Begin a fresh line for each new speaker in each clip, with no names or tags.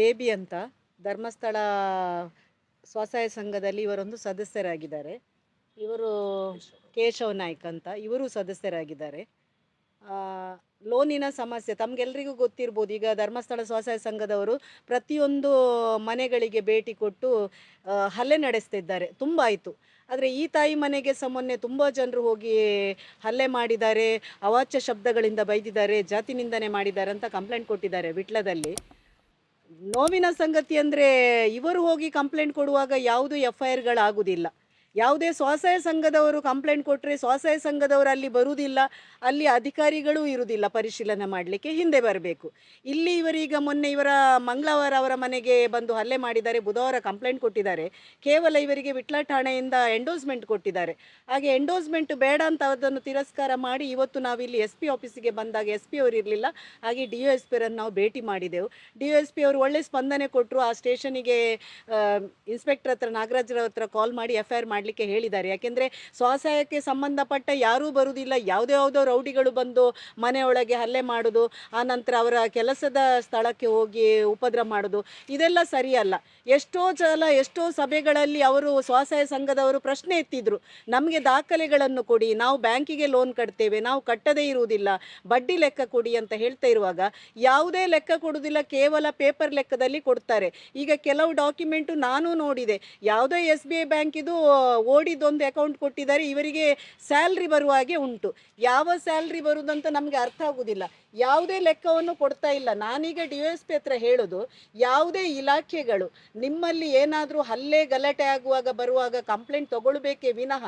Baby ಅಂತ ಧರ್ಮಸ್ಥಳ ಸ್ವಸಹಾಯ ಸಂಘದಲ್ಲಿ ಇವರೊಂದು ಸದಸ್ಯರಾಗಿದ್ದಾರೆ. ಇವರು ಕೇಶವ ನಾಯ್ಕ್ ಅಂತ ಇವರು ಸದಸ್ಯರಾಗಿದ್ದಾರೆ. ಲೋನಿನ ಸಮಸ್ಯೆ ತಮಗೆಲ್ರಿಗೂ ಗೊತ್ತಿರ್ಬೋದು. ಈಗ ಧರ್ಮಸ್ಥಳ ಸ್ವಸಹಾಯ ಸಂಘದವರು ಪ್ರತಿಯೊಂದು ಮನೆಗಳಿಗೆ ಭೇಟಿ ಕೊಟ್ಟು ಹಲ್ಲೆ ನಡೆಸ್ತಿದ್ದಾರೆ. ತುಂಬ ಆಯಿತು. ಆದರೆ ಈ ತಾಯಿ ಮನೆಗೆ ಸಹ ಮೊನ್ನೆ ತುಂಬ ಜನರು ಹೋಗಿ ಹಲ್ಲೆ ಮಾಡಿದ್ದಾರೆ, ಅವಾಚ್ಯ ಶಬ್ದಗಳಿಂದ ಬೈದಿದ್ದಾರೆ ಜಾತಿ ನಿಂದನೆ ಮಾಡಿದ್ದಾರೆ ಅಂತ ಕಂಪ್ಲೇಂಟ್ ಕೊಟ್ಟಿದ್ದಾರೆ ವಿಟ್ಲದಲ್ಲಿ. ನೋವಿನ ಸಂಗತಿ ಅಂದರೆ ಇವರು ಹೋಗಿ ಕಂಪ್ಲೇಂಟ್ ಕೊಡುವಾಗ ಯಾವುದು ಎಫ್ ಐ ಆರ್ಗಳಾಗುವುದಿಲ್ಲ ಯಾವುದೇ ಸ್ವಸಹಾಯ ಸಂಘದವರು ಕಂಪ್ಲೇಂಟ್ ಕೊಟ್ಟರೆ ಸ್ವಸಹಾಯ ಸಂಘದವರು ಅಲ್ಲಿ ಬರುವುದಿಲ್ಲ, ಅಲ್ಲಿ ಅಧಿಕಾರಿಗಳು ಇರುವುದಿಲ್ಲ ಪರಿಶೀಲನೆ ಮಾಡಲಿಕ್ಕೆ ಹಿಂದೆ ಬರಬೇಕು. ಇಲ್ಲಿ ಇವರೀಗ ಮೊನ್ನೆ ಇವರ ಮಂಗಳವಾರ ಅವರ ಮನೆಗೆ ಬಂದು ಹಲ್ಲೆ ಮಾಡಿದ್ದಾರೆ, ಬುಧವಾರ ಕಂಪ್ಲೇಂಟ್ ಕೊಟ್ಟಿದ್ದಾರೆ. ಕೇವಲ ಇವರಿಗೆ ವಿಟ್ಲ ಠಾಣೆಯಿಂದ ಎಂಡೋಸ್ಮೆಂಟ್ ಕೊಟ್ಟಿದ್ದಾರೆ. ಹಾಗೆ ಎಂಡೋಸ್ಮೆಂಟ್ ಬೇಡ ಅಂತ ಅದನ್ನು ತಿರಸ್ಕಾರ ಮಾಡಿ ಇವತ್ತು ನಾವು ಇಲ್ಲಿ ಎಸ್ ಪಿ ಆಫೀಸಿಗೆ ಬಂದಾಗ ಎಸ್ ಪಿ ಅವರು ಇರಲಿಲ್ಲ, ಹಾಗೆ ಡಿ ಒ ಎಸ್ ಪಿ ಅವರನ್ನು ನಾವು ಭೇಟಿ ಮಾಡಿದೆವು. ಡಿ ಎಸ್ ಪಿ ಅವರು ಒಳ್ಳೆ ಸ್ಪಂದನೆ ಕೊಟ್ಟರು ಆ ಸ್ಟೇಷನಿಗೆ ಇನ್ಸ್ಪೆಕ್ಟರ್ ಹತ್ರ ನಾಗರಾಜ್ರ ಹತ್ರ ಕಾಲ್ ಮಾಡಿ ಎಫ್ ಆರ್ ಮಾಡಲಿಕ್ಕೆ ಹೇಳಿದ್ದಾರೆ. ಯಾಕೆಂದರೆ ಸ್ವಸಹಾಯಕ್ಕೆ ಸಂಬಂಧಪಟ್ಟ ಯಾರೂ ಬರುವುದಿಲ್ಲ ಯಾವುದೇ ಯಾವುದೋ ರೌಡಿಗಳು ಬಂದು ಮನೆಯೊಳಗೆ ಹಲ್ಲೆ ಮಾಡೋದು ಆನಂತರ ಅವರ ಕೆಲಸದ ಸ್ಥಳಕ್ಕೆ ಹೋಗಿ ಉಪದ್ರ ಮಾಡೋದು, ಇದೆಲ್ಲ ಸರಿಯಲ್ಲ. ಎಷ್ಟೋ ಸಲ ಎಷ್ಟೋ ಸಭೆಗಳಲ್ಲಿ ಅವರು ಸ್ವಸಹಾಯ ಸಂಘದವರು ಪ್ರಶ್ನೆ ಎತ್ತಿದ್ರು. ನಮಗೆ ದಾಖಲೆಗಳನ್ನು ಕೊಡಿ, ನಾವು ಬ್ಯಾಂಕಿಗೆ ಲೋನ್ ಕಟ್ತೇವೆ, ನಾವು ಕಟ್ಟದೇ ಇರುವುದಿಲ್ಲ, ಬಡ್ಡಿ ಲೆಕ್ಕ ಕೊಡಿ ಅಂತ ಹೇಳ್ತಾ ಇರುವಾಗ ಯಾವುದೇ ಲೆಕ್ಕ ಕೊಡುವುದಿಲ್ಲ, ಕೇವಲ ಪೇಪರ್ ಲೆಕ್ಕದಲ್ಲಿ ಕೊಡ್ತಾರೆ. ಈಗ ಕೆಲವು ಡಾಕ್ಯುಮೆಂಟು ನಾನು ನೋಡಿದೆ. ಯಾವುದೇ ಎಸ್ ಬಿ ಐ ಬ್ಯಾಂಕಿದು ಓಡಿದೊಂದು ಅಕೌಂಟ್ ಕೊಟ್ಟಿದ್ದಾರೆ, ಇವರಿಗೆ ಸ್ಯಾಲ್ರಿ ಬರುವ ಹಾಗೆ ಉಂಟು. ಯಾವ ಸ್ಯಾಲ್ರಿ ಬರುವುದಂತ ನಮಗೆ ಅರ್ಥ ಆಗುವುದಿಲ್ಲ ಯಾವುದೇ ಲೆಕ್ಕವನ್ನು ಕೊಡ್ತಾ ಇಲ್ಲ. ನಾನೀಗ ಡಿ ಎಸ್ ಪಿ ಹತ್ರ ಹೇಳೋದು, ಯಾವುದೇ ಇಲಾಖೆಗಳು ನಿಮ್ಮಲ್ಲಿ ಏನಾದರೂ ಹಲ್ಲೆ ಗಲಾಟೆ ಆಗುವಾಗ ಬರುವಾಗ ಕಂಪ್ಲೇಂಟ್ ತಗೊಳ್ಬೇಕೇ ವಿನಃ,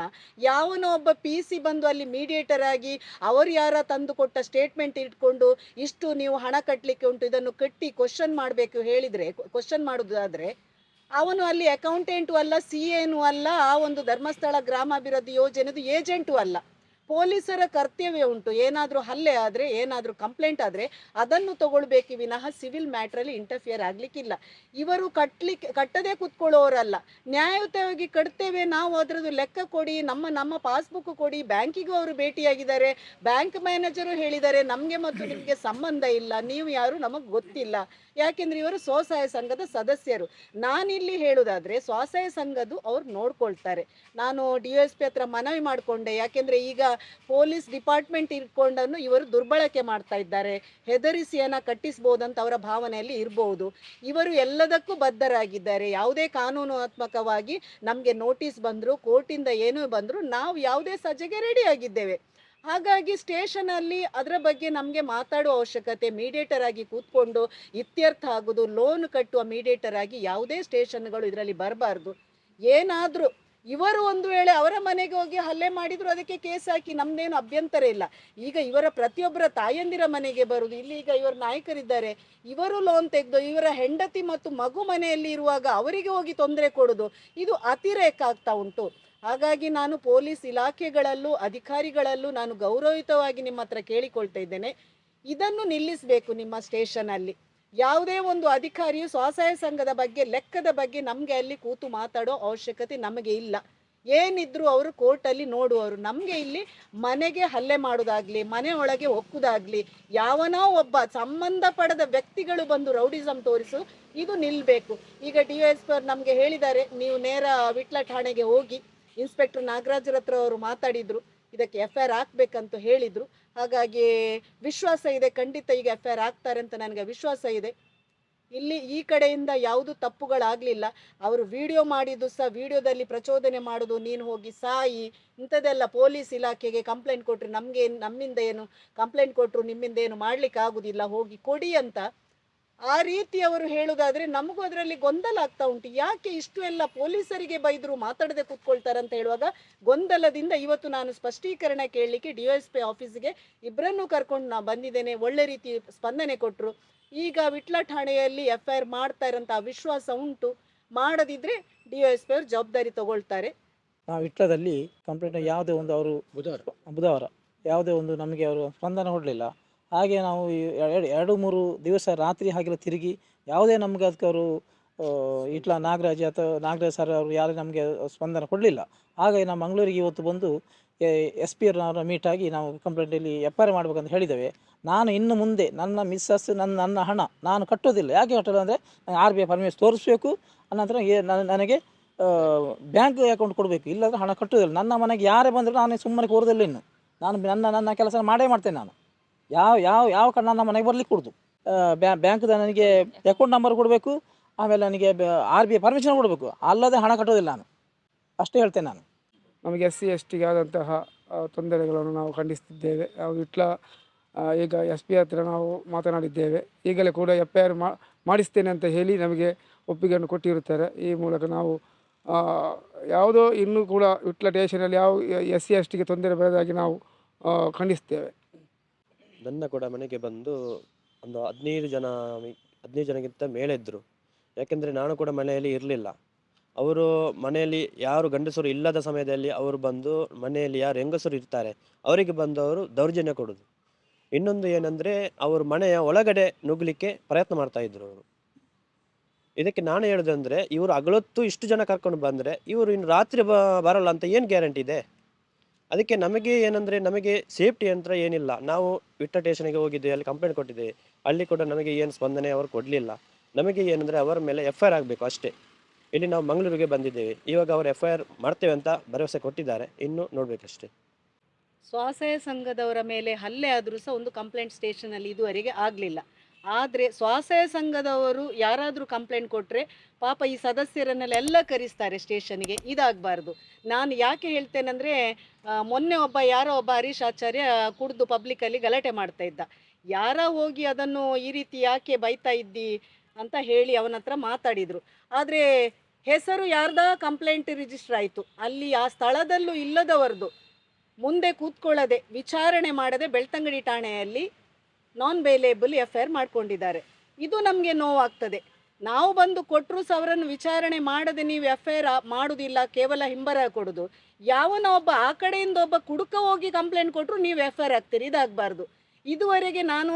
ಯಾವನೋ ಒಬ್ಬ ಪಿ ಸಿ ಬಂದು ಅಲ್ಲಿ ಮೀಡಿಯೇಟರ್ ಆಗಿ ಅವರು ಯಾರ ತಂದು ಕೊಟ್ಟ ಸ್ಟೇಟ್ಮೆಂಟ್ ಇಟ್ಕೊಂಡು ಇಷ್ಟು ನೀವು ಹಣ ಕಟ್ಟಲಿಕ್ಕೆ ಉಂಟು, ಇದನ್ನು ಕಟ್ಟಿ ಕ್ವಶನ್ ಮಾಡಬೇಕು ಹೇಳಿದರೆ ಕ್ವಶನ್ ಮಾಡೋದಾದರೆ ಅವನು ಅಲ್ಲಿ ಅಕೌಂಟೆಂಟು ಅಲ್ಲ ಸಿ ಎನು ಅಲ್ಲ ಆ ಒಂದು ಧರ್ಮಸ್ಥಳ ಗ್ರಾಮಾಭಿವೃದ್ಧಿ ಯೋಜನೆದು ಏಜೆಂಟು ಅಲ್ಲ. ಪೊಲೀಸರ ಕರ್ತವ್ಯ ಉಂಟು. ಏನಾದರೂ ಹಲ್ಲೆ ಆದರೆ, ಏನಾದರೂ ಕಂಪ್ಲೇಂಟ್ ಆದರೆ ಅದನ್ನು ತಗೊಳ್ಬೇಕು. ವಿನಃ ಸಿವಿಲ್ ಮ್ಯಾಟ್ರಲ್ಲಿ ಇಂಟರ್ಫಿಯರ್ ಆಗಲಿಕ್ಕಿಲ್ಲ. ಇವರು ಕಟ್ಟಲಿಕ್ಕೆ ಕಟ್ಟದೇ ಕೂತ್ಕೊಳ್ಳೋರಲ್ಲ. ನ್ಯಾಯಯುತವಾಗಿ ಕಟ್ತೇವೆ, ನಾವು ಅದರದ್ದು ಲೆಕ್ಕ ಕೊಡಿ, ನಮ್ಮ ನಮ್ಮ ಪಾಸ್ಬುಕ್ ಕೊಡಿ, ಬ್ಯಾಂಕಿಗೂ ಅವರು ಭೇಟಿಯಾಗಿದ್ದಾರೆ. ಬ್ಯಾಂಕ್ ಮ್ಯಾನೇಜರು ಹೇಳಿದ್ದಾರೆ, ನಮಗೆ ಮತ್ತು ನಿಮಗೆ ಸಂಬಂಧ ಇಲ್ಲ, ನೀವು ಯಾರು ನಮಗೆ ಗೊತ್ತಿಲ್ಲ. ಯಾಕೆಂದ್ರೆ ಇವರು ಸ್ವಸಹಾಯ ಸಂಘದ ಸದಸ್ಯರು. ನಾನಿಲ್ಲಿ ಹೇಳೋದಾದ್ರೆ, ಸ್ವಸಹಾಯ ಸಂಘದ್ದು ಅವ್ರು ನೋಡ್ಕೊಳ್ತಾರೆ. ನಾನು ಡಿ ಎಸ್ ಪಿ ಹತ್ರ ಮನವಿ ಮಾಡಿಕೊಂಡೆ. ಯಾಕೆಂದ್ರೆ ಈಗ ಪೊಲೀಸ್ ಡಿಪಾರ್ಟ್ಮೆಂಟ್ ಇಟ್ಕೊಂಡನ್ನು ಇವರು ದುರ್ಬಳಕೆ ಮಾಡ್ತಾ ಇದ್ದಾರೆ. ಹೆದರಿಸಿಯನ್ನ ಕಟ್ಟಿಸ್ಬೋದಂತ ಅವರ ಭಾವನೆಯಲ್ಲಿ ಇರಬಹುದು ಇವರು ಎಲ್ಲದಕ್ಕೂ ಬದ್ಧರಾಗಿದ್ದಾರೆ. ಯಾವುದೇ ಕಾನೂನಾತ್ಮಕವಾಗಿ ನಮಗೆ ನೋಟಿಸ್ ಬಂದರೂ, ಕೋರ್ಟಿಂದ ಏನೂ ಬಂದರೂ, ನಾವು ಯಾವುದೇ ಸಜೆಗೆ ರೆಡಿ ಆಗಿದ್ದೇವೆ. ಹಾಗಾಗಿ ಸ್ಟೇಷನಲ್ಲಿ ಅದರ ಬಗ್ಗೆ ನಮಗೆ ಮಾತಾಡುವ ಅವಶ್ಯಕತೆ ಮೀಡಿಯೇಟರ್ ಆಗಿ ಕೂತ್ಕೊಂಡು ಇತ್ಯರ್ಥ ಆಗೋದು ಲೋನ್ ಕಟ್ಟುವ ಮೀಡಿಯೇಟರ್ ಆಗಿ ಯಾವುದೇ ಸ್ಟೇಷನ್ಗಳು ಇದರಲ್ಲಿ ಬರಬಾರ್ದು. ಏನಾದರೂ ಇವರು ಒಂದು ವೇಳೆ ಅವರ ಮನೆಗೆ ಹೋಗಿ ಹಲ್ಲೆ ಮಾಡಿದ್ರು, ಅದಕ್ಕೆ ಕೇಸ್ ಹಾಕಿ ನಮ್ದೇನು ಅಭ್ಯಂತರ ಇಲ್ಲ. ಈಗ ಇವರ ಪ್ರತಿಯೊಬ್ಬರ ತಾಯಂದಿರ ಮನೆಗೆ ಬರುವುದು, ಇಲ್ಲಿ ಈಗ ಇವರ ನಾಯಕರಿದ್ದಾರೆ. ಇವರು ಲೋನ್ ತೆಗೆದು, ಇವರ ಹೆಂಡತಿ ಮತ್ತು ಮಗು ಮನೆಯಲ್ಲಿ ಇರುವಾಗ ಅವರಿಗೆ ಹೋಗಿ ತೊಂದರೆ ಕೊಡೋದು, ಇದು ಅತಿರೇಕ ಆಗ್ತಾ ಉಂಟು. ಹಾಗಾಗಿ ನಾನು ಪೊಲೀಸ್ ಇಲಾಖೆಗಳಲ್ಲೂ, ಅಧಿಕಾರಿಗಳಲ್ಲೂ ನಾನು ಗೌರವಯುತವಾಗಿ ನಿಮ್ಮ ಹತ್ರ ಕೇಳಿಕೊಳ್ತಾ ಇದ್ದೇನೆ. ಇದನ್ನು ನಿಲ್ಲಿಸಬೇಕು ನಿಮ್ಮ ಸ್ಟೇಷನಲ್ಲಿ ಯಾವುದೇ ಒಂದು ಅಧಿಕಾರಿಯು ಸ್ವಸಹಾಯ ಸಂಘದ ಬಗ್ಗೆ, ಲೆಕ್ಕದ ಬಗ್ಗೆ ನಮಗೆ ಅಲ್ಲಿ ಕೂತು ಮಾತಾಡೋ ಅವಶ್ಯಕತೆ ನಮಗೆ ಇಲ್ಲ. ಏನಿದ್ರು ಅವರು ಕೋರ್ಟಲ್ಲಿ ನೋಡುವವರು. ನಮಗೆ ಇಲ್ಲಿ ಮನೆಗೆ ಹಲ್ಲೆ ಮಾಡೋದಾಗ್ಲಿ, ಮನೆ ಒಳಗೆ ಒಕ್ಕುದಾಗ್ಲಿ, ಯಾವನೋ ಒಬ್ಬ ಸಂಬಂಧಪಡದ ವ್ಯಕ್ತಿಗಳು ಬಂದು ರೌಡಿಸಮ್ ತೋರಿಸು, ಇದು ನಿಲ್ಲಬೇಕು ಈಗ ಡಿ ಎಸ್ ಪಿ ಅವ್ರು ನಮಗೆ ಹೇಳಿದ್ದಾರೆ, ನೀವು ನೇರ ವಿಟ್ಲ ಠಾಣೆಗೆ ಹೋಗಿ, ಇನ್ಸ್ಪೆಕ್ಟರ್ ನಾಗರಾಜರ ಹತ್ರ ಅವರು ಮಾತಾಡಿದ್ರು. ಇದಕ್ಕೆ ಎಫ್ ಐ ಆರ್ ಹಾಕ್ಬೇಕಂತ ಹೇಳಿದ್ರು. ಹಾಗಾಗಿ ವಿಶ್ವಾಸ ಇದೆ, ಖಂಡಿತ ಈಗ ಎಫ್ ಐ ಆರ್ ಹಾಕ್ತಾರೆ ಅಂತ ನನಗೆ ವಿಶ್ವಾಸ ಇದೆ. ಇಲ್ಲಿ ಈ ಕಡೆಯಿಂದ ಯಾವುದು ತಪ್ಪುಗಳಾಗಲಿಲ್ಲ. ಅವರು ವಿಡಿಯೋ ಮಾಡಿದ್ದು ಸಹ, ವಿಡಿಯೋದಲ್ಲಿ ಪ್ರಚೋದನೆ ಮಾಡೋದು, ನೀನು ಹೋಗಿ ಸಾಯಿ, ಇಂಥದ್ದೆಲ್ಲ ಪೊಲೀಸ್ ಇಲಾಖೆಗೆ ಕಂಪ್ಲೇಂಟ್ ಕೊಟ್ಟರು ನಮಗೆ ನಮ್ಮಿಂದ ಏನು, ಕಂಪ್ಲೇಂಟ್ ಕೊಟ್ಟರು ನಿಮ್ಮಿಂದ ಏನು ಮಾಡ್ಲಿಕ್ಕೆ ಆಗುದಿಲ್ಲ ಹೋಗಿ ಕೊಡಿ ಅಂತ ಆ ರೀತಿ ಅವರು ಹೇಳುವುದಾದ್ರೆ ನಮಗೂ ಅದರಲ್ಲಿ ಗೊಂದಲ ಆಗ್ತಾ ಉಂಟು. ಯಾಕೆ ಇಷ್ಟು ಎಲ್ಲ ಪೊಲೀಸರಿಗೆ ಬೈದ್ರು ಮಾತಾಡದೆ ಕೂತ್ಕೊಳ್ತಾರೆ ಅಂತ ಹೇಳುವಾಗ ಗೊಂದಲದಿಂದ ಇವತ್ತು ನಾನು ಸ್ಪಷ್ಟೀಕರಣ ಕೇಳಲಿಕ್ಕೆ ಡಿ ಎಸ್ ಪಿ ಆಫೀಸ್ಗೆ ಇಬ್ಬರನ್ನೂ ಕರ್ಕೊಂಡು ನಾ ಬಂದಿದ್ದೇನೆ. ಒಳ್ಳೆ ರೀತಿ ಸ್ಪಂದನೆ ಕೊಟ್ಟರು ಈಗ ವಿಟ್ಲ ಠಾಣೆಯಲ್ಲಿ ಎಫ್ ಐ ಆರ್ ಇರೋಂಥ ವಿಶ್ವಾಸ ಉಂಟು. ಮಾಡದಿದ್ರೆ ಡಿ ಎಸ್ ಪಿ ಅವರು ಜವಾಬ್ದಾರಿ ತಗೊಳ್ತಾರೆ.
ನಾವು ವಿಟ್ಲದಲ್ಲಿ ಕಂಪ್ಲೇಂಟ್ ಯಾವುದೇ ಒಂದು ಅವರು
ಬುಧವಾರ.
ಬುಧವಾರ. ಯಾವುದೇ ಒಂದು ನಮಗೆ ಅವರು ಸ್ಪಂದನೆ ಕೊಡಲಿಲ್ಲ. ಹಾಗೆ ನಾವು ಎರಡು ಮೂರು ದಿವಸ ರಾತ್ರಿ ಹಾಗೆಲ್ಲ ತಿರುಗಿ ಯಾವುದೇ ನಮಗೆ ಅದಕ್ಕೆ ಅವರು ಇಟ್ಲ ನಾಗರಾಜ್ ಅಥವಾ ನಾಗರಾಜ್ ಸರ್ ಅವರು ಯಾರು ನಮಗೆ ಸ್ಪಂದನೆ ಕೊಡಲಿಲ್ಲ. ಹಾಗಾಗಿ ನಾವು ಮಂಗಳೂರಿಗೆ ಇವತ್ತು ಬಂದು ಎಸ್ ಪಿ ಅವ್ರನ್ನ ಆಗಿ ನಾವು ಕಂಪ್ಲೇಂಟಲ್ಲಿ ಎಫ್ ಐ ಆರ್ ಮಾಡಬೇಕಂತ ಹೇಳಿದ್ದೇವೆ. ನಾನು ಇನ್ನು ಮುಂದೆ ನನ್ನ ಮಿಸ್ಸಸ್ ನನ್ನ ನನ್ನ ಹಣ ನಾನು ಕಟ್ಟೋದಿಲ್ಲ. ಯಾಕೆ ಕಟ್ಟೋದು ಅಂದರೆ ಆರ್ ಬಿ ಐ ಪರ್ಮಿಷನ್ ತೋರಿಸ್ಬೇಕು. ಅನಂತರ ನನಗೆ ಬ್ಯಾಂಕ್ ಅಕೌಂಟ್ ಕೊಡಬೇಕು. ಇಲ್ಲಾಂದರೆ ಹಣ ಕಟ್ಟೋದಿಲ್ಲ. ನನ್ನ ಮನೆಗೆ ಯಾರೇ ಬಂದರೂ ನಾನು ಸುಮ್ಮನೆ ಕೋರೋದಿಲ್ಲ ಇನ್ನು. ನಾನು ನನ್ನ ನನ್ನ ಕೆಲಸ ಮಾಡೇ ಮಾಡ್ತೇನೆ ನಾನು. ಯಾವ ಯಾವ ಯಾವ ಕಡೆ ನಮ್ಮ ಮನೆಗೆ ಬರ್ಲಿಕ್ಕೆ ಕೊಡ್ದು. ಬ್ಯಾಂಕ್ ಬ್ಯಾಂಕ್ದ ನನಗೆ ಅಕೌಂಟ್ ನಂಬರ್ ಕೊಡಬೇಕು, ಆಮೇಲೆ ನನಗೆ ಆರ್ ಬಿ ಐ ಪರ್ಮಿಷನ್ ಕೊಡಬೇಕು. ಅಲ್ಲದೆ ಹಣ ಕಟ್ಟೋದಿಲ್ಲ ನಾನು. ಅಷ್ಟೇ ಹೇಳ್ತೇನೆ ನಾನು.
ನಮಗೆ ಎಸ್ ಸಿ ಎಸ್ ಟಿಗೆ ಆದಂತಹ ತೊಂದರೆಗಳನ್ನು ನಾವು ಖಂಡಿಸ್ತಿದ್ದೇವೆ. ವಿಟ್ಲ ಈಗ ಎಸ್ ಪಿ ಹತ್ರ ನಾವು ಮಾತನಾಡಿದ್ದೇವೆ. ಈಗಲೇ ಕೂಡ ಎಫ್ ಐ ಆರ್ ಮಾಡಿಸ್ತೇನೆ ಅಂತ ಹೇಳಿ ನಮಗೆ ಒಪ್ಪಿಗೆಯನ್ನು ಕೊಟ್ಟಿರುತ್ತಾರೆ. ಈ ಮೂಲಕ ನಾವು ಯಾವುದೋ ಇನ್ನೂ ಕೂಡ ವಿಟ್ಲ ಟೇಷನಲ್ಲಿ ಯಾವ, ಎಸ್ ಸಿ ಎಸ್ ಟಿಗೆ ತೊಂದರೆ ಬರದಾಗಿ ನಾವು ಖಂಡಿಸ್ತೇವೆ.
ನನ್ನ ಕೂಡ ಮನೆಗೆ ಬಂದು ಒಂದು ಹದಿನೈದು ಜನ, ಹದಿನೈದು ಜನಕ್ಕಿಂತ ಮೇಲೆ ಇದ್ದರು ಯಾಕೆಂದರೆ ನಾನು ಕೂಡ ಮನೆಯಲ್ಲಿ ಇರಲಿಲ್ಲ. ಅವರು ಮನೆಯಲ್ಲಿ ಯಾರು ಗಂಡಸರು ಇಲ್ಲದ ಸಮಯದಲ್ಲಿ ಅವರು ಬಂದು ಮನೆಯಲ್ಲಿ ಯಾರು ಹೆಂಗಸರು ಇರ್ತಾರೆ, ಅವರಿಗೆ ಬಂದು ಅವರು ದೌರ್ಜನ್ಯ ಕೊಡೋದು. ಇನ್ನೊಂದು ಏನಂದರೆ ಅವರು ಮನೆಯ ಒಳಗಡೆ ನುಗ್ಗಲಿಕ್ಕೆ ಪ್ರಯತ್ನ ಮಾಡ್ತಾ ಇದ್ರು ಅವರು. ಇದಕ್ಕೆ ನಾನು ಹೇಳೋದಂದರೆ ಇವರು ಅಗಳೊತ್ತು ಇಷ್ಟು ಜನ ಕರ್ಕೊಂಡು ಬಂದರೆ ಇವರು ಇನ್ನು ರಾತ್ರಿ ಬರಲ್ಲ ಅಂತ ಏನು ಗ್ಯಾರಂಟಿ ಇದೆ? ಅದಕ್ಕೆ ನಮಗೆ ಏನಂದರೆ ನಮಗೆ ಸೇಫ್ಟಿ ಯಂತ್ರ ಏನಿಲ್ಲ. ನಾವು ವಿಟ್ಟ ಸ್ಟೇಷನಿಗೆ ಹೋಗಿದ್ದೆ ಅಲ್ಲಿ ಕಂಪ್ಲೇಂಟ್ ಕೊಟ್ಟಿದ್ದೆ ಅಲ್ಲಿ ಕೂಡ ನಮಗೆ ಏನು ಸ್ಪಂದನೆ ಅವರು ಕೊಡಲಿಲ್ಲ. ನಮಗೆ ಏನಂದರೆ ಅವರ ಮೇಲೆ ಎಫ್ ಐ ಆಗಬೇಕು ಅಷ್ಟೇ. ಇಲ್ಲಿ ನಾವು ಮಂಗಳೂರಿಗೆ ಬಂದಿದ್ದೇವೆ. ಇವಾಗ ಅವರು ಎಫ್ ಐ ಆರ್ ಮಾಡ್ತೇವೆ ಅಂತ ಭರವಸೆ ಕೊಟ್ಟಿದ್ದಾರೆ. ಇನ್ನು ನೋಡಬೇಕಷ್ಟೇ.
ಸ್ವಸಹಾಯ ಸಂಘದವರ ಮೇಲೆ ಹಲ್ಲೆ ಆದರೂ ಸಹ ಒಂದು ಕಂಪ್ಲೇಂಟ್ ಸ್ಟೇಷನಲ್ಲಿ ಇದುವರೆಗೆ ಆಗಲಿಲ್ಲ. ಆದರೆ ಸ್ವಸಹಾಯ ಸಂಘದವರು ಯಾರಾದರೂ ಕಂಪ್ಲೇಂಟ್ ಕೊಟ್ಟರೆ ಪಾಪ ಈ ಸದಸ್ಯರನ್ನೆಲ್ಲ ಕರೆಸ್ತಾರೆ ಸ್ಟೇಷನ್ಗೆ ಇದಾಗಬಾರ್ದು. ನಾನು ಯಾಕೆ ಹೇಳ್ತೇನೆಂದರೆ ಮೊನ್ನೆ ಒಬ್ಬ, ಯಾರೋ ಒಬ್ಬ ಹರೀಶ್ ಆಚಾರ್ಯ ಕುಡಿದು ಪಬ್ಲಿಕಲ್ಲಿ ಗಲಾಟೆ ಮಾಡ್ತಾ ಇದ್ದ. ಯಾರ ಹೋಗಿ ಅದನ್ನು ಈ ರೀತಿ ಯಾಕೆ ಬೈತಾ ಇದ್ದಿ ಅಂತ ಹೇಳಿ ಅವನ ಹತ್ರ ಮಾತಾಡಿದರು. ಆದರೆ ಹೆಸರು ಯಾರ್ದ ಕಂಪ್ಲೇಂಟ್ ರಿಜಿಸ್ಟರ್ ಆಯಿತು. ಅಲ್ಲಿ ಆ ಸ್ಥಳದಲ್ಲೂ ಇಲ್ಲದವರದು. ಮುಂದೆ ಕೂತ್ಕೊಳ್ಳದೆ, ವಿಚಾರಣೆ ಮಾಡದೆ ಬೆಳ್ತಂಗಡಿ ಠಾಣೆಯಲ್ಲಿ ನಾನ್ ವೇಲೇಬಲ್ ಎಫ್ ಐ ಮಾಡ್ಕೊಂಡಿದ್ದಾರೆ. ಇದು ನಮಗೆ ನೋವಾಗ್ತದೆ. ನಾವು ಬಂದು ಕೊಟ್ಟರು ಸವರನ್ನು ವಿಚಾರಣೆ ಮಾಡದೆ ನೀವು ಎಫ್ ಐ ಆರ್ ಮಾಡೋದಿಲ್ಲ, ಕೇವಲ ಹಿಂಬರ ಕೊಡೋದು. ಯಾವನ ಒಬ್ಬ ಆ ಕಡೆಯಿಂದ ಒಬ್ಬ ಕುಡುಕ ಹೋಗಿ ಕಂಪ್ಲೇಂಟ್ ಕೊಟ್ಟರು ನೀವು ಎಫ್ ಐ ಆರ್ ಹಾಕ್ತೀರಿ ಇದಾಗಬಾರ್ದು. ಇದುವರೆಗೆ ನಾನು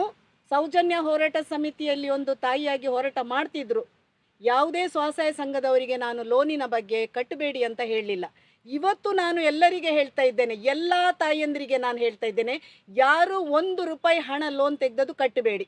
ಸೌಜನ್ಯ ಹೋರಾಟ ಸಮಿತಿಯಲ್ಲಿ ಒಂದು ತಾಯಿಯಾಗಿ ಹೋರಾಟ ಮಾಡ್ತಿದ್ರು. ಯಾವುದೇ ಸ್ವಸಹಾಯ ಸಂಘದವರಿಗೆ ನಾನು ಲೋನಿನ ಬಗ್ಗೆ ಕಟ್ಟಬೇಡಿ ಅಂತ ಹೇಳಲಿಲ್ಲ. ಇವತ್ತು ನಾನು ಎಲ್ಲರಿಗೆ ಹೇಳ್ತಾ ಇದ್ದೇನೆ, ಎಲ್ಲ ತಾಯಂದಿರಿಗೆ ನಾನು ಹೇಳ್ತಾ ಇದ್ದೇನೆ, ಯಾರು ಒಂದು ರೂಪಾಯಿ ಹಣ ಲೋನ್ ತೆಗೆದದು ಕಟ್ಟಬೇಡಿ.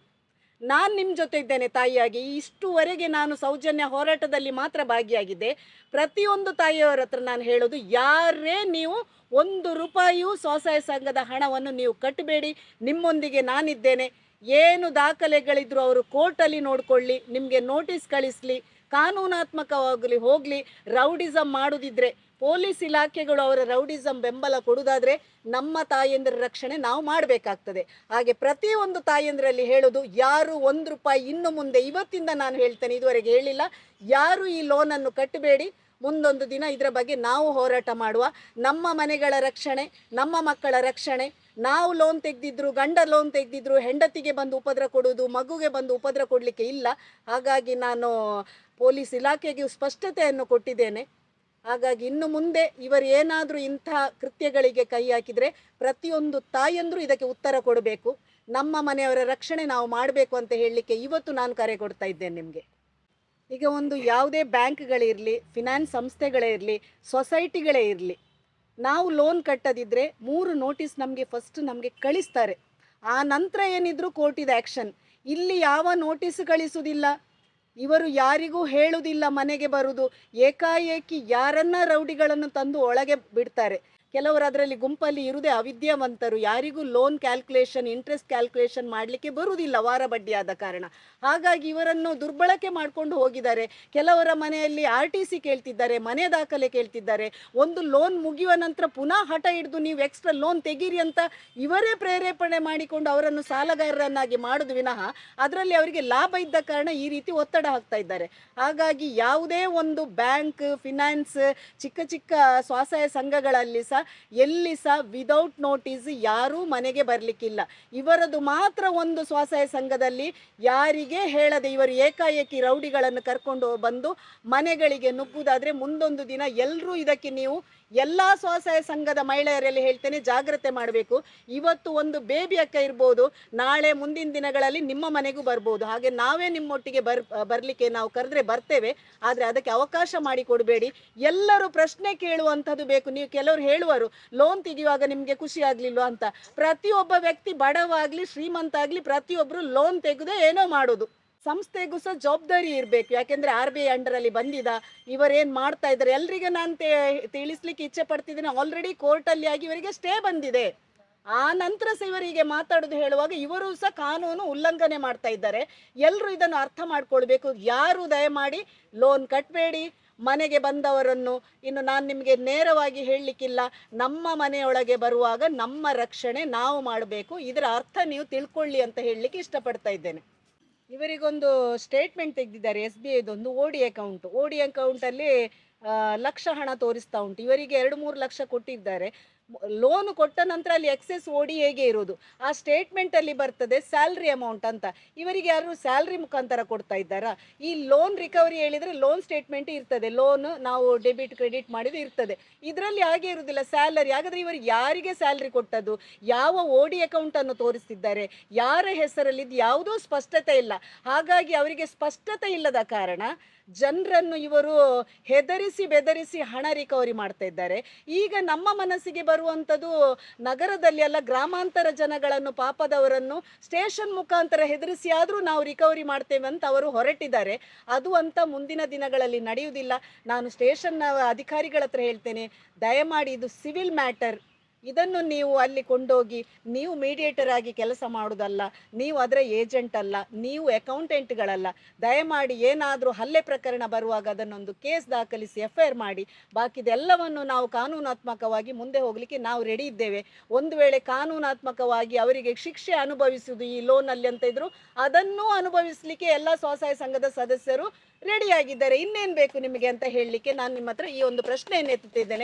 ನಾನು ನಿಮ್ಮ ಜೊತೆ ಇದ್ದೇನೆ ತಾಯಿಯಾಗಿ, ಇಷ್ಟುವರೆಗೆ ನಾನು ಸೌಜನ್ಯ ಹೋರಾಟದಲ್ಲಿ ಮಾತ್ರ ಭಾಗಿಯಾಗಿದ್ದೆ. ಪ್ರತಿಯೊಂದು ತಾಯಿಯವರ ಹತ್ರ ನಾನು ಹೇಳೋದು, ಯಾರೇ ನೀವು ಒಂದು ರೂಪಾಯಿಯೂ ಸ್ವಸಹಾಯ ಸಂಘದ ಹಣವನ್ನು ನೀವು ಕಟ್ಟಬೇಡಿ, ನಿಮ್ಮೊಂದಿಗೆ ನಾನಿದ್ದೇನೆ. ಏನು ದಾಖಲೆಗಳಿದ್ರು ಅವರು ಕೋರ್ಟಲ್ಲಿ ನೋಡಿಕೊಳ್ಳಿ, ನಿಮಗೆ ನೋಟಿಸ್ ಕಳಿಸ್ಲಿ, ಕಾನೂನಾತ್ಮಕವಾಗಲಿ ಹೋಗಲಿ ರೌಡಿಸಮ್ ಮಾಡೋದಿದ್ರೆ ಪೊಲೀಸ್ ಇಲಾಖೆಗಳು ಅವರ ರೌಡಿಸಂ ಬೆಂಬಲ ಕೊಡುವುದಾದ್ರೆ ನಮ್ಮ ತಾಯಂದಿರ ರಕ್ಷಣೆ ನಾವು ಮಾಡಬೇಕಾಗ್ತದೆ. ಹಾಗೆ ಪ್ರತಿಯೊಂದು ತಾಯಂದಿರಲ್ಲಿ ಹೇಳೋದು, ಯಾರು ಒಂದು ರೂಪಾಯಿ ಇನ್ನು ಮುಂದೆ ಇವತ್ತಿಂದ ನಾನು ಹೇಳ್ತೇನೆ, ಇದುವರೆಗೆ ಹೇಳಿಲ್ಲ. ಯಾರು ಈ ಲೋನನ್ನು ಕಟ್ಟಬೇಡಿ, ಮುಂದೊಂದು ದಿನ ಇದರ ಬಗ್ಗೆ ನಾವು ಹೋರಾಟ ಮಾಡುವ. ನಮ್ಮ ಮನೆಗಳ ರಕ್ಷಣೆ, ನಮ್ಮ ಮಕ್ಕಳ ರಕ್ಷಣೆ, ನಾವು ಲೋನ್ ತೆಗೆದಿದ್ರು, ಗಂಡ ಲೋನ್ ತೆಗೆದಿದ್ರು, ಹೆಂಡತಿಗೆ ಬಂದು ಉಪದ್ರ ಕೊಡುವುದು, ಮಗುಗೆ ಬಂದು ಉಪದ್ರ ಕೊಡಲಿಕ್ಕೆ ಇಲ್ಲ. ಹಾಗಾಗಿ ನಾನು ಪೊಲೀಸ್ ಇಲಾಖೆಗೂ ಸ್ಪಷ್ಟತೆಯನ್ನು ಕೊಟ್ಟಿದ್ದೇನೆ. ಹಾಗಾಗಿ ಇನ್ನು ಮುಂದೆ ಇವರು ಏನಾದರೂ ಇಂಥ ಕೃತ್ಯಗಳಿಗೆ ಕೈ ಹಾಕಿದರೆ ಪ್ರತಿಯೊಂದು ತಾಯಂದರೂ ಇದಕ್ಕೆ ಉತ್ತರ ಕೊಡಬೇಕು. ನಮ್ಮ ಮನೆಯವರ ರಕ್ಷಣೆ ನಾವು ಮಾಡಬೇಕು ಅಂತ ಹೇಳಲಿಕ್ಕೆ ಇವತ್ತು ನಾನು ಕರೆ ಕೊಡ್ತಾ ಇದ್ದೇನೆ ನಿಮಗೆ. ಈಗ ಒಂದು ಯಾವುದೇ ಬ್ಯಾಂಕ್ಗಳಿರಲಿ ಫಿನಾನ್ಸ್ ಸಂಸ್ಥೆಗಳೇ ಇರಲಿ, ಸೊಸೈಟಿಗಳೇ ಇರಲಿ, ನಾವು ಲೋನ್ ಕಟ್ಟದಿದ್ದರೆ ಮೂರು ನೋಟಿಸ್ ನಮಗೆ ಫಸ್ಟ್ ನಮಗೆ ಕಳಿಸ್ತಾರೆ. ಆ ನಂತರ ಏನಿದ್ರು ಕೋರ್ಟಿದ ಆ್ಯಕ್ಷನ್. ಇಲ್ಲಿ ಯಾವ ನೋಟಿಸ್ ಕಳಿಸುವುದಿಲ್ಲ ಇವರು ಯಾರಿಗೂ ಹೇಳುವುದಿಲ್ಲ ಮನೆಗೆ ಬರುವುದು. ಏಕಾಏಕಿ ಯಾರನ್ನ ರೌಡಿಗಳನ್ನು ತಂದು ಒಳಗೆ ಬಿಡ್ತಾರೆ. ಕೆಲವರು ಅದರಲ್ಲಿ ಗುಂಪಲ್ಲಿ ಇರುವುದೇ ಅವಿದ್ಯಾವಂತರು. ಯಾರಿಗೂ ಲೋನ್ ಕ್ಯಾಲ್ಕುಲೇಷನ್ ಇಂಟ್ರೆಸ್ಟ್ ಕ್ಯಾಲ್ಕುಲೇಷನ್ ಮಾಡಲಿಕ್ಕೆ ಬರುವುದಿಲ್ಲ, ವಾರ ಬಡ್ಡಿ ಆದ ಕಾರಣ. ಹಾಗಾಗಿ ಇವರನ್ನು ದುರ್ಬಳಕೆ ಮಾಡಿಕೊಂಡು ಹೋಗಿದ್ದಾರೆ. ಕೆಲವರ ಮನೆಯಲ್ಲಿ ಆರ್ ಟಿ ಸಿ ಕೇಳ್ತಿದ್ದಾರೆ, ಮನೆ ದಾಖಲೆ ಕೇಳ್ತಿದ್ದಾರೆ. ಒಂದು ಲೋನ್ ಮುಗಿಯುವ ನಂತರ ಪುನಃ ಹಠ ಹಿಡಿದು ನೀವು ಎಕ್ಸ್ಟ್ರಾ ಲೋನ್ ತೆಗೀರಿ ಅಂತ ಇವರೇ ಪ್ರೇರೇಪಣೆ ಮಾಡಿಕೊಂಡು ಅವರನ್ನು ಸಾಲಗಾರರನ್ನಾಗಿ ಮಾಡೋದು ವಿನಃ ಅದರಲ್ಲಿ ಅವರಿಗೆ ಲಾಭ ಇದ್ದ ಕಾರಣ ಈ ರೀತಿ ಒತ್ತಡ ಹಾಕ್ತಾ ಇದ್ದಾರೆ. ಹಾಗಾಗಿ ಯಾವುದೇ ಒಂದು ಬ್ಯಾಂಕ್ ಫಿನಾನ್ಸ್ ಚಿಕ್ಕ ಚಿಕ್ಕ ಸ್ವಸಹಾಯ ಸಂಘಗಳಲ್ಲಿ ಸಹ ಎಲ್ಲಿ ಸಹ ವಿದೌಟ್ ನೋಟಿಸ್ ಯಾರೂ ಮನೆಗೆ ಬರಲಿಕ್ಕಿಲ್ಲ. ಇವರದು ಮಾತ್ರ ಒಂದು ಸ್ವಸಹಾಯ ಸಂಘದಲ್ಲಿ ಯಾರಿಗೆ ಹೇಳದೆ ಇವರು ಏಕಾಏಕಿ ರೌಡಿಗಳನ್ನು ಕರ್ಕೊಂಡು ಬಂದು ಮನೆಗಳಿಗೆ ನುಗ್ಗುವುದಾದ್ರೆ ಮುಂದೊಂದು ದಿನ ಎಲ್ಲರೂ ಇದಕ್ಕೆ ನೀವು ಎಲ್ಲ ಸ್ವಸಹಾಯ ಸಂಘದ ಮಹಿಳೆಯರಲ್ಲಿ ಹೇಳ್ತೇನೆ, ಜಾಗ್ರತೆ ಮಾಡಬೇಕು. ಇವತ್ತು ಒಂದು ಬೇಬಿ ಅಕ್ಕ ಇರ್ಬೋದು, ನಾಳೆ ಮುಂದಿನ ದಿನಗಳಲ್ಲಿ ನಿಮ್ಮ ಮನೆಗೂ ಬರ್ಬೋದು. ಹಾಗೆ ನಾವೇ ನಿಮ್ಮೊಟ್ಟಿಗೆ ಬರ್, ಬರಲಿಕ್ಕೆ ನಾವು ಕರೆದ್ರೆ ಬರ್ತೇವೆ, ಆದರೆ ಅದಕ್ಕೆ ಅವಕಾಶ ಮಾಡಿ ಕೊಡಬೇಡಿ. ಎಲ್ಲರೂ ಪ್ರಶ್ನೆ ಕೇಳುವಂಥದ್ದು ಬೇಕು. ನೀವು ಕೆಲವರು ಹೇಳುವರು, ಲೋನ್ ತೆಗೆಯುವಾಗ ನಿಮಗೆ ಖುಷಿ ಆಗಲಿಲ್ಲ ಅಂತ. ಪ್ರತಿಯೊಬ್ಬ ವ್ಯಕ್ತಿ ಬಡವಾಗಲಿ ಶ್ರೀಮಂತ ಆಗಲಿ ಪ್ರತಿಯೊಬ್ಬರು ಲೋನ್ ತೆಗೆದು ಏನೋ ಮಾಡೋದು. ಸಂಸ್ಥೆಗೂ ಸಹ ಜವಾಬ್ದಾರಿ ಇರಬೇಕು. ಯಾಕೆಂದರೆ ಆರ್ ಬಿ ಐ ಅಂಡರಲ್ಲಿ ಬಂದಿದ, ಇವರೇನು ಮಾಡ್ತಾ ಇದ್ದಾರೆ, ಎಲ್ರಿಗೆ ನಾನು ತಿಳಿಸ್ಲಿಕ್ಕೆ ಇಚ್ಛೆ ಪಡ್ತಿದ್ದೀನಿ. ಆಲ್ರೆಡಿ ಕೋರ್ಟಲ್ಲಿ ಆಗಿ ಇವರಿಗೆ ಸ್ಟೇ ಬಂದಿದೆ. ಆ ನಂತರ ಸಹ ಇವರಿಗೆ ಮಾತಾಡೋದು ಹೇಳುವಾಗ ಇವರು ಸಹ ಕಾನೂನು ಉಲ್ಲಂಘನೆ ಮಾಡ್ತಾ ಇದ್ದಾರೆ. ಎಲ್ಲರೂ ಇದನ್ನು ಅರ್ಥ ಮಾಡ್ಕೊಳ್ಬೇಕು. ಯಾರು ದಯಮಾಡಿ ಲೋನ್ ಕಟ್ಟಬೇಡಿ ಮನೆಗೆ ಬಂದವರನ್ನು ಇನ್ನು ನಾನು ನಿಮಗೆ ನೇರವಾಗಿ ಹೇಳಲಿಕ್ಕಿಲ್ಲ. ನಮ್ಮ ಮನೆಯೊಳಗೆ ಬರುವಾಗ ನಮ್ಮ ರಕ್ಷಣೆ ನಾವು ಮಾಡಬೇಕು. ಇದರ ಅರ್ಥ ನೀವು ತಿಳ್ಕೊಳ್ಳಿ ಅಂತ ಹೇಳಲಿಕ್ಕೆ ಇಷ್ಟಪಡ್ತಾ ಇದ್ದೇನೆ. ಇವರಿಗೊಂದು ಸ್ಟೇಟ್ಮೆಂಟ್ ತೆಗೆದಿದ್ದಾರೆ S B ಐದೊಂದು O D account O D ಅಕೌಂಟಲ್ಲಿ ಲಕ್ಷ ಹಣ ತೋರಿಸ್ತಾ ಉಂಟು. ಇವರಿಗೆ ಎರಡು ಮೂರು ಲಕ್ಷ ಕೊಟ್ಟಿದ್ದಾರೆ. ಲೋನು ಕೊಟ್ಟ ನಂತರ ಅಲ್ಲಿ ಎಕ್ಸೆಸ್ ಓಡಿ ಹೇಗೆ ಇರೋದು? ಆ ಸ್ಟೇಟ್ಮೆಂಟಲ್ಲಿ ಬರ್ತದೆ ಸ್ಯಾಲ್ರಿ ಅಮೌಂಟ್ ಅಂತ. ಇವರಿಗೆ ಯಾರು ಸ್ಯಾಲ್ರಿ ಮುಖಾಂತರ ಕೊಡ್ತಾ ಇದ್ದಾರಾ? ಈ ಲೋನ್ ರಿಕವರಿ ಹೇಳಿದರೆ ಲೋನ್ ಸ್ಟೇಟ್ಮೆಂಟ್ ಇರ್ತದೆ. ಲೋನ್ ನಾವು ಡೆಬಿಟ್ ಕ್ರೆಡಿಟ್ ಮಾಡಿದ್ದು ಇರ್ತದೆ. ಇದರಲ್ಲಿ ಹಾಗೆ ಇರುವುದಿಲ್ಲ ಸ್ಯಾಲರಿ ಹಾಗಾದರೆ ಇವರು ಯಾರಿಗೆ ಸ್ಯಾಲ್ರಿ ಕೊಟ್ಟದ್ದು? ಯಾವ ಓಡಿ ಅಕೌಂಟನ್ನು ತೋರಿಸ್ತಿದ್ದಾರೆ? ಯಾರ ಹೆಸರಲ್ಲಿ ಇದು ಯಾವುದೂ ಸ್ಪಷ್ಟತೆ ಇಲ್ಲ. ಹಾಗಾಗಿ ಅವರಿಗೆ ಸ್ಪಷ್ಟತೆ ಇಲ್ಲದ ಕಾರಣ ಜನರನ್ನು ಇವರು ಹೆದರಿಸಿ ಬೆದರಿಸಿ ಹಣ ರಿಕವರಿ ಮಾಡ್ತಾ ಇದ್ದಾರೆ. ಈಗ ನಮ್ಮ ಮನಸ್ಸಿಗೆ ಬರುವಂಥದ್ದು ನಗರದಲ್ಲಿ ಅಲ್ಲ, ಗ್ರಾಮಾಂತರ ಜನಗಳನ್ನು, ಪಾಪದವರನ್ನು ಸ್ಟೇಷನ್ ಮುಖಾಂತರ ಹೆದರಿಸಿ ಆದರೂ ನಾವು ರಿಕವರಿ ಮಾಡ್ತೇವೆ ಅಂತ ಅವರು ಹೊರಟಿದ್ದಾರೆ. ಅದು ಅಂತ ಮುಂದಿನ ದಿನಗಳಲ್ಲಿ ನಡೆಯುವುದಿಲ್ಲ. ನಾನು ಸ್ಟೇಷನ್ನ ಅಧಿಕಾರಿಗಳ ಹತ್ರ ಹೇಳ್ತೇನೆ. ದಯಮಾಡಿ ಇದು ಸಿವಿಲ್ ಮ್ಯಾಟರ್. ಇದನ್ನು ನೀವು ಅಲ್ಲಿ ಕೊಂಡೋಗಿ, ನೀವು ಮೀಡಿಯೇಟರ್ ಆಗಿ ಕೆಲಸ ಮಾಡೋದಲ್ಲ, ನೀವು ಅದರ ಏಜೆಂಟ್ ಅಲ್ಲ, ನೀವು ಅಕೌಂಟೆಂಟ್ಗಳಲ್ಲ ದಯಮಾಡಿ ಏನಾದರೂ ಹಲ್ಲೆ ಪ್ರಕರಣ ಬರುವಾಗ ಅದನ್ನೊಂದು ಕೇಸ್ ದಾಖಲಿಸಿ ಎಫ್ ಐ ಆರ್ ಮಾಡಿ, ಬಾಕಿದೆಲ್ಲವನ್ನು ನಾವು ಕಾನೂನಾತ್ಮಕವಾಗಿ ಮುಂದೆ ಹೋಗಲಿಕ್ಕೆ ನಾವು ರೆಡಿ ಇದ್ದೇವೆ. ಒಂದು ವೇಳೆ ಕಾನೂನಾತ್ಮಕವಾಗಿ ಅವರಿಗೆ ಶಿಕ್ಷೆ ಅನುಭವಿಸುವುದು ಈ ಲೋನಲ್ಲಿ ಅಂತ ಇದ್ರು ಅದನ್ನು ಅನುಭವಿಸಲಿಕ್ಕೆ ಎಲ್ಲ ಸ್ವಸಹಾಯ ಸಂಘದ ಸದಸ್ಯರು ರೆಡಿಯಾಗಿದ್ದಾರೆ ಇನ್ನೇನು ಬೇಕು ನಿಮಗೆ ಅಂತ ಹೇಳಲಿಕ್ಕೆ ನಾನು ನಿಮ್ಮ ಹತ್ರ ಈ ಒಂದು ಪ್ರಶ್ನೆಯನ್ನು ಎತ್ತುತ್ತಿದ್ದೇನೆ.